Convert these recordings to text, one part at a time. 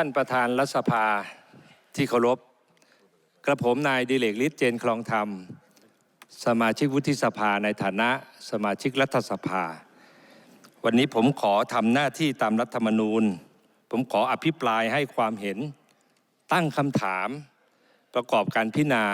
ท่านประธานรัฐสภาที่เคารพ กระผมนายดิเลกฤทธิ์เจนคลองธรรม สมาชิกวุฒิสภาในฐานะสมาชิกรัฐสภา วันนี้ผมขอทำหน้าที่ตามรัฐธรรมนูญ ผมขออภิปรายให้ความเห็น ตั้งคำถาม ประกอบการพิจารณา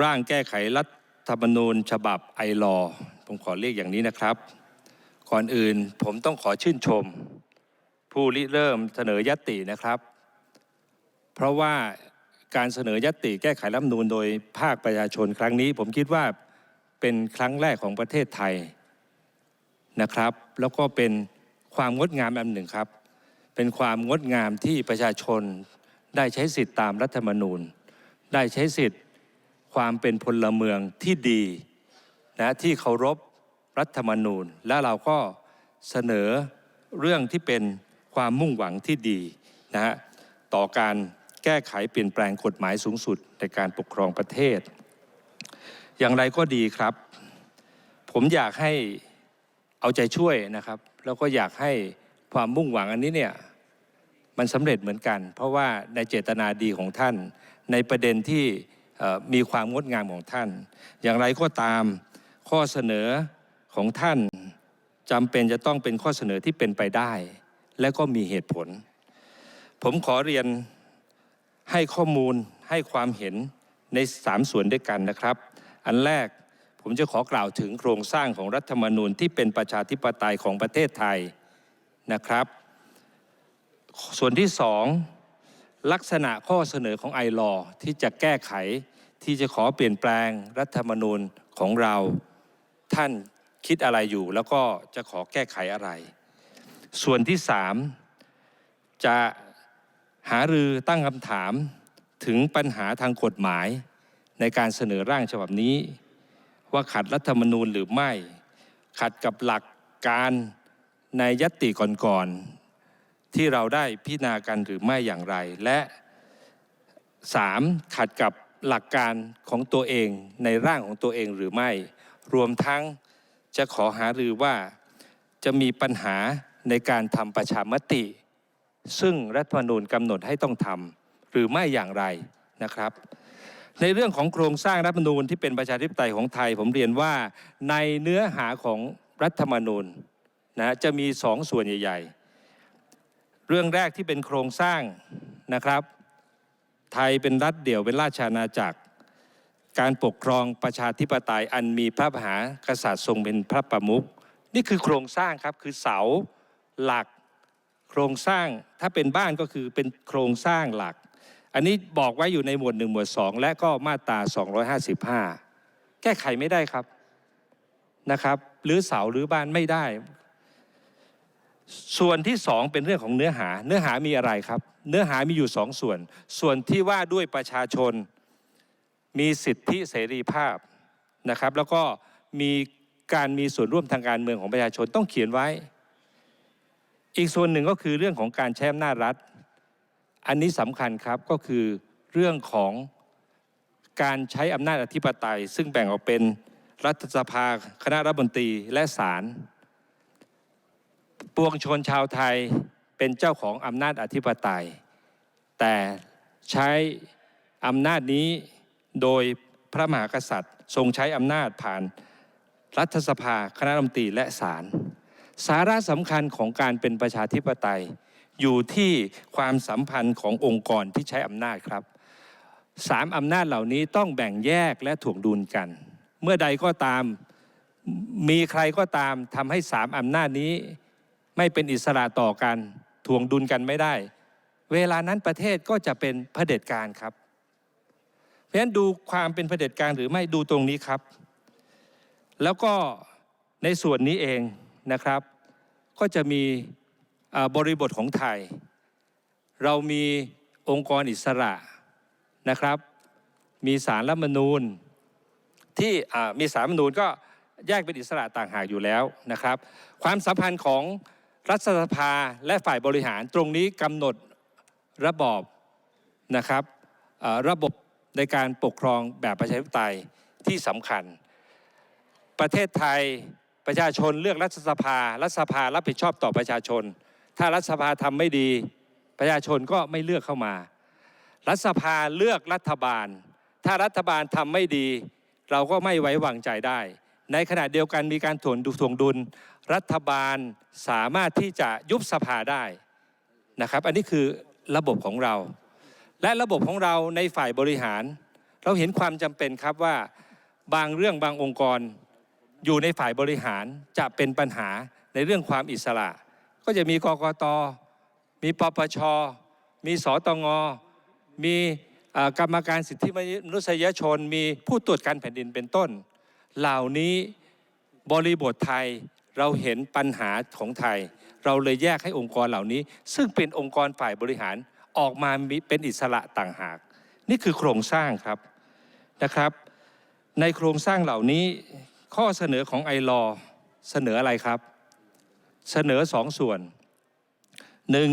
ร่างแก้ไขรัฐธรรมนูญฉบับไอรอผมขอเรียกอย่างนี้นะครับ ก่อนอื่นผมต้องขอชื่นชม ผู้ริเริ่มเสนอยตินะครับ เพราะว่าการเสนอยติแก้ไขรัฐมนูญโดยภาคประชาชนครั้งนี้ ผมคิดว่าเป็นครั้งแรกของประเทศไทยนะครับ แล้วก็เป็นความงดงามอันหนึ่งครับ เป็นความงดงามที่ประชาชนได้ใช้สิทธิ์ตามรัฐธรรมนูญ ได้ใช้สิทธิ์ความเป็นพลเมืองที่ดีนะที่เคารพรัฐธรรมนูญ และเราก็เสนอเรื่องที่เป็น ความมุ่งหวังที่ดีนะฮะต่อการแก้ไขเปลี่ยนแปลงกฎหมายสูงสุดในการปกครองประเทศ อย่างไรก็ดีครับ ผมอยากให้เอาใจช่วยนะครับ แล้วก็อยากให้ความมุ่งหวังอันนี้เนี่ยมันสำเร็จเหมือนกัน เพราะว่าในเจตนาดีของท่าน ในประเด็นที่มีความงดงามของท่าน อย่างไรก็ตามข้อเสนอของท่านจำเป็นจะต้องเป็นข้อเสนอที่เป็นไปได้ และก็มีเหตุผล ผมขอเรียนให้ข้อมูลให้ความเห็นในสามส่วนด้วยกันนะครับ อันแรกผมจะขอกล่าวถึงโครงสร้างของรัฐธรรมนูญที่เป็นประชาธิปไตยของประเทศไทยนะครับ ส่วนที่สองลักษณะข้อเสนอของไอรอที่จะแก้ไขที่จะขอเปลี่ยนแปลงรัฐธรรมนูญของเรา ท่านคิดอะไรอยู่ แล้วก็จะขอแก้ไขอะไร ส่วนที่สามจะหารือตั้งคำถามถึงปัญหาทางกฎหมาย ในการเสนอร่างฉบับนี้ ว่าขัดรัฐธรรมนูญหรือไม่ ขัดกับหลักการในยตติก่อนๆที่เราได้พิจารณากันหรือไม่อย่างไร และสามขัดกับหลักการของตัวเองในร่างของตัวเองหรือไม่ รวมทั้งจะขอหารือว่าจะมีปัญหา ในการทำประชามติ ซึ่งรัฐธรรมนูญกำหนดให้ต้องทำหรือไม่อย่างไรนะครับ ในเรื่องของโครงสร้างรัฐธรรมนูญที่เป็นประชาธิปไตยของไทย ผมเรียนว่าในเนื้อหาของรัฐธรรมนูญนะจะมีสองส่วนใหญ่ ๆ เรื่องแรกที่เป็นโครงสร้างนะครับ ไทยเป็นรัฐเดี่ยวเป็นราชอาณาจักร การปกครองประชาธิปไตยอันมีพระมหากษัตริย์ทรงเป็นพระประมุขนี่คือโครงสร้างครับคือเสา หลักโครงสร้างถ้าเป็นบ้านก็คือเป็นโครงสร้างหลัก อันนี้บอกไว้อยู่ในหมวดหนึ่งหมวดสองและก็มาตรา 255 แก้ไขไม่ได้ครับนะครับ หรือเสาหรือบ้านไม่ได้ ส่วนที่สองเป็นเรื่องของเนื้อหา เนื้อหามีอะไรครับ เนื้อหามีอยู่สองส่วน ส่วนที่ว่าด้วยประชาชนมีสิทธิเสรีภาพนะครับ แล้วก็มีการมีส่วนร่วมทางการเมืองของประชาชนต้องเขียนไว้ อีกส่วนหนึ่งก็คือเรื่องของการใช้อำนาจรัฐ อันนี้สำคัญครับก็คือเรื่องของการใช้อำนาจอธิปไตย ซึ่งแบ่งออกเป็นรัฐสภาคณะรัฐมนตรีและศาลปวงชนชาวไทยเป็นเจ้าของอำนาจอธิปไตย แต่ใช้อำนาจนี้โดยพระมหากษัตริย์ ทรงใช้อำนาจผ่านรัฐสภาคณะรัฐมนตรีและศาล สาระสำคัญของการเป็นประชาธิปไตย อยู่ที่ความสัมพันธ์ขององค์กรที่ใช้อำนาจครับสามอำนาจเหล่านี้ต้องแบ่งแยกและถ่วงดุลกัน เมื่อใดก็ตามมีใครก็ตามทำให้สามอำนาจนี้ ไม่เป็นอิสระต่อกันถ่วงดุลกันไม่ได้ เวลานั้นประเทศก็จะเป็นเผด็จการครับ เพราะฉะนั้นดูความเป็นเผด็จการหรือไม่ดูตรงนี้ครับ แล้วก็ในส่วนนี้เองนะครับ ก็จะมีบริบทของไทย เรามีองค์กรอิสระนะครับ มีสารรัฐมนูญที่มีสารรัฐมนูญก็แยกเป็นอิสระต่างหากอยู่แล้วนะครับ ความสัมพันธ์ของรัฐสภาและฝ่ายบริหารตรงนี้กำหนดระบอบนะครับระบบในการปกครองแบบประชาธิปไตยที่สำคัญ ประเทศไทย ประชาชนเลือกรัฐสภา รัฐสภารับผิดชอบต่อประชาชน ถ้ารัฐสภาทำไม่ดี ประชาชนก็ไม่เลือกเข้ามา รัฐสภาเลือกรัฐบาล ถ้ารัฐบาลทำไม่ดี เราก็ไม่ไว้วางใจได้ ในขณะเดียวกันมีการถ่วงดุถ่วงดุล รัฐบาลสามารถที่จะยุบสภาได้นะครับ อันนี้คือระบบของเรา และระบบของเราในฝ่ายบริหาร เราเห็นความจำเป็นครับว่าบางเรื่องบางองค์กร อยู่ในฝ่ายบริหารจะเป็นปัญหาในเรื่องความอิสระ ก็จะมีกกต มีปปช มีสตง มีกรรมการสิทธิมนุษยชน มีผู้ตรวจการแผ่นดินเป็นต้น เหล่านี้บริบทไทยเราเห็นปัญหาของไทย เราเลยแยกให้องค์กรเหล่านี้ ซึ่งเป็นองค์กรฝ่ายบริหารออกมามเป็นอิสระต่างหาก นี่คือโครงสร้างครับนะครับ ในโครงสร้างเหล่านี้ ข้อเสนอของไอรอเสนออะไรครับ เสนอสองส่วนหนึ่ง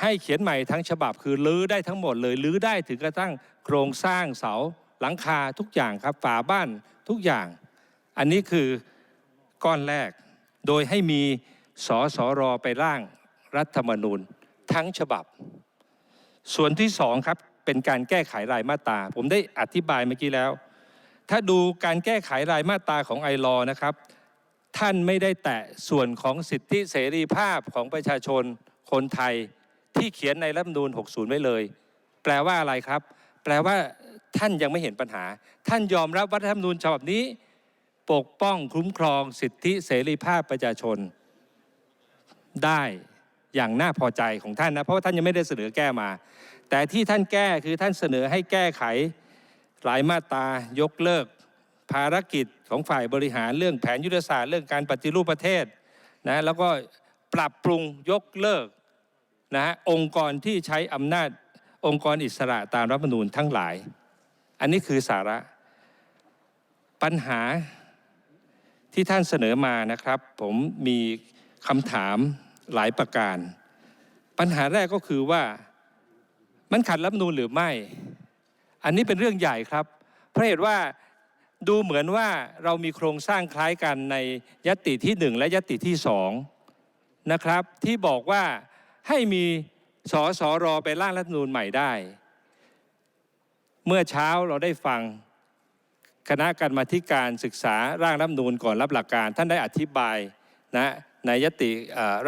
ให้เขียนใหม่ทั้งฉบับคือลื้อได้ทั้งหมดเลยลื้อได้ถึงกระทั่งโครงสร้างเสาหลังคาทุกอย่างครับฝาบ้านทุกอย่าง อันนี้คือก้อนแรก โดยให้มีสสรไปร่างรัฐธรรมนูญทั้งฉบับ ส่วนที่สองครับเป็นการแก้ไขรายมาตราผมได้อธิบายเมื่อกี้แล้ว ถ้าดูการแก้ไขรายมาตราของไอรอนะครับ ท่านไม่ได้แตะส่วนของสิทธิเสรีภาพของประชาชนคนไทยที่เขียนในรัฐธรรมนูญ 60 ไว้เลย แปลว่าอะไรครับ แปลว่าท่านยังไม่เห็นปัญหา ท่านยอมรับว่ารัฐธรรมนูญฉบับนี้ ปกป้องคุ้มครองสิทธิเสรีภาพประชาชน ได้อย่างน่าพอใจของท่านนะ เพราะว่าท่านยังไม่ได้เสนอแก้มา แต่ที่ท่านแก้คือท่านเสนอให้แก้ไข หลายมาตรายกเลิก ภารกิจของฝ่ายบริหารเรื่องแผนยุทธศาสตร์เรื่องการปฏิรูปประเทศนะแล้วก็ปรับปรุงยกเลิกนะฮะองค์กรที่ใช้อำนาจองค์กรอิสระตามรัฐธรรมนูญทั้งหลาย อันนี้คือสาระปัญหาที่ท่านเสนอมานะครับ ผมมีคำถามหลายประการ ปัญหาแรกก็คือว่ามันขัดรัฐธรรมนูญหรือไม่ อันนี้เป็นเรื่องใหญ่ครับ เพราะเหตุว่าดูเหมือนว่าเรามีโครงสร้างคล้ายกันในยติที่หนึ่งและยติที่สองนะครับที่บอกว่าให้มีสอสอรอไปร่างรัฐมนูญใหม่ได้ เมื่อเช้าเราได้ฟังคณะกรรมาธิการศึกษาร่างรัฐมนูญก่อนรับหลักการ ท่านได้อธิบายนะในยติ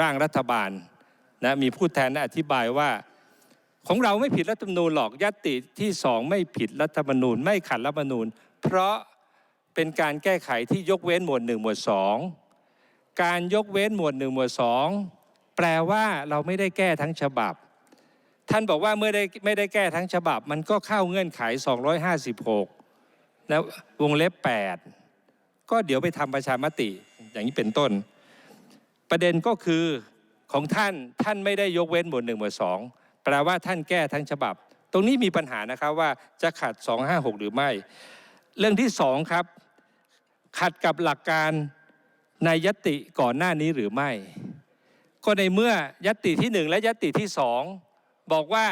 ร่างรัฐบาลนะมีผู้แทนได้อธิบายว่า ของเราไม่ผิดรัฐธรรมนูญหรอกยติที่สองไม่ผิดรัฐธรรมนูญ ไม่ขัดรัฐธรรมนูญ เพราะเป็นการแก้ไขที่ยกเว้นหมวดหนึ่งหมวดสองการยกเว้นหมวดหนึ่งหมวดสองแปลว่าเราไม่ได้แก้ทั้งฉบับ ท่านบอกว่าเมื่อได้ไม่ได้แก้ทั้งฉบับ มันก็เข้าเงื่อนไข 256 แล้ววงเล็บ 8 ก็เดี๋ยวไปทำประชามติอย่างนี้เป็นต้น ประเด็นก็คือของท่านท่านไม่ได้ยกเว้นหมวดหนึ่งหมวดสอง แปลว่าท่านแก้ทั้งฉบับ ตรงนี้มีปัญหานะครับว่าจะขัด 256 หรือไม่ เรื่องที่สองครับ ขัดกับหลักการในยติก่อนหน้านี้หรือไม่ ก็ในเมื่อยติที่หนึ่งและยติที่สองบอกว่า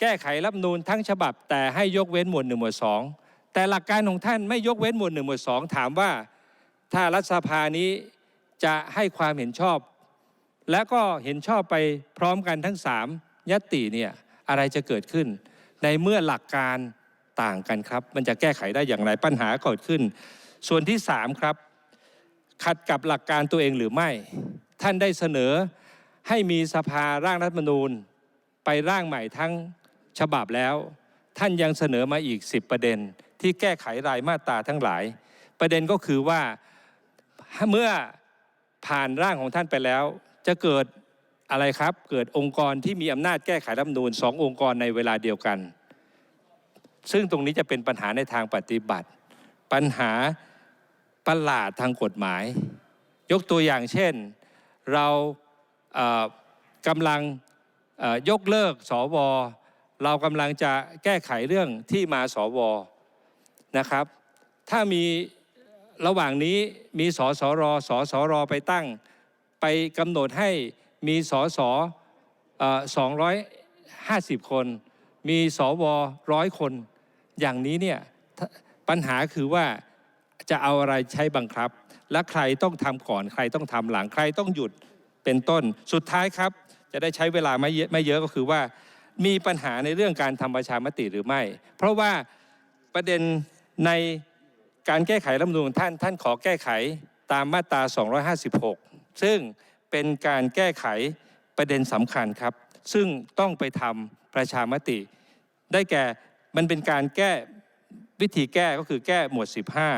แก้ไขรัฐนูญทั้งฉบับ แต่ให้ยกเว้นหมวดหนึ่งหมวดสองแต่หลักการของท่านไม่ยกเว้นหมวดหนึ่งหมวดสองถามว่าถ้ารัฐสภานี้จะให้ความเห็นชอบ และก็เห็นชอบไปพร้อมกันทั้งสาม ยติเนี่ยอะไรจะเกิดขึ้น ในเมื่อหลักการต่างกันครับ มันจะแก้ไขได้อย่างไรปัญหาเกิดขึ้น ส่วนที่สามครับ ขัดกับหลักการตัวเองหรือไม่ ท่านได้เสนอให้มีสภาร่างรัฐมนูญ ไปร่างใหม่ทั้งฉบับแล้ว ท่านยังเสนอมาอีก 10 ประเด็น ที่แก้ไขรายมาตราทั้งหลาย ประเด็นก็คือว่าเมื่อผ่านร่างของท่านไปแล้ว จะเกิด อะไรครับ เกิดองค์กรที่มีอำนาจแก้ไขรัฐมนูญสององค์กรในเวลาเดียวกัน ซึ่งตรงนี้จะเป็นปัญหาในทางปฏิบัติ ปัญหาประหลาดทางกฎหมาย ยกตัวอย่างเช่น เรากำลังยกเลิกสวเรากำลังจะแก้ไขเรื่องที่มาสวนะครับ ถ้ามีระหว่างนี้มีสสรสสรไปตั้งไปกำหนดให้ มีสสสองร้อยห้าสิบคน มีสวร้อยคน อย่างนี้เนี่ยปัญหาคือว่าจะเอาอะไรใช้บังคับ และใครต้องทำก่อน ใครต้องทำหลังใครต้องหยุดเป็นต้น สุดท้ายครับ จะได้ใช้เวลาไม่เยอะไม่เยอะก็คือว่า มีปัญหาในเรื่องการทำประชามติหรือไม่ เพราะว่าประเด็นในการแก้ไขรัฐมนูญท่านท่านขอแก้ไขตามมาตรา 256 ซึ่ง เป็นการแก้ไขประเด็นสำคัญครับ ซึ่งต้องไปทำประชามติ ได้แก่มันเป็นการแก้วิธีแก้ก็คือแก้หมวด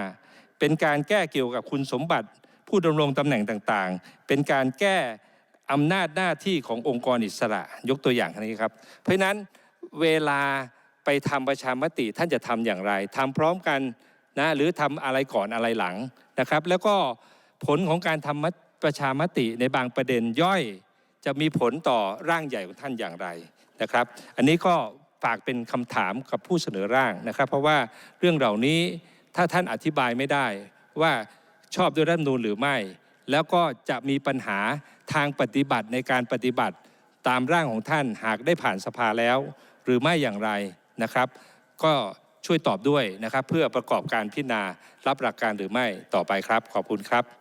15 เป็นการแก้เกี่ยวกับคุณสมบัติ ผู้ดำรงตำแหน่งต่างๆ เป็นการแก้อำนาจหน้าที่ขององค์กรอิสระยกตัวอย่างนี้ครับ เพราะนั้นเวลาไปทำประชามติท่านจะทำอย่างไรทำพร้อมกันนะหรือทำอะไรก่อนอะไรหลังนะครับ แล้วก็ผลของการทำมติ ประชามติในบางประเด็นย่อย จะมีผลต่อร่างใหญ่ของท่านอย่างไรนะครับ อันนี้ก็ฝากเป็นคำถามกับผู้เสนอร่างนะครับ เพราะว่าเรื่องเหล่านี้ถ้าท่านอธิบายไม่ได้ ว่าชอบด้วยรัฐธรรมนูญหรือไม่ แล้วก็จะมีปัญหาทางปฏิบัติในการปฏิบัติตามร่างของท่านหากได้ผ่านสภาแล้ว หรือไม่อย่างไรนะครับ ก็ช่วยตอบด้วยนะครับ เพื่อประกอบการพิจารณารับหลักการหรือไม่ต่อไปครับ ขอบคุณครับ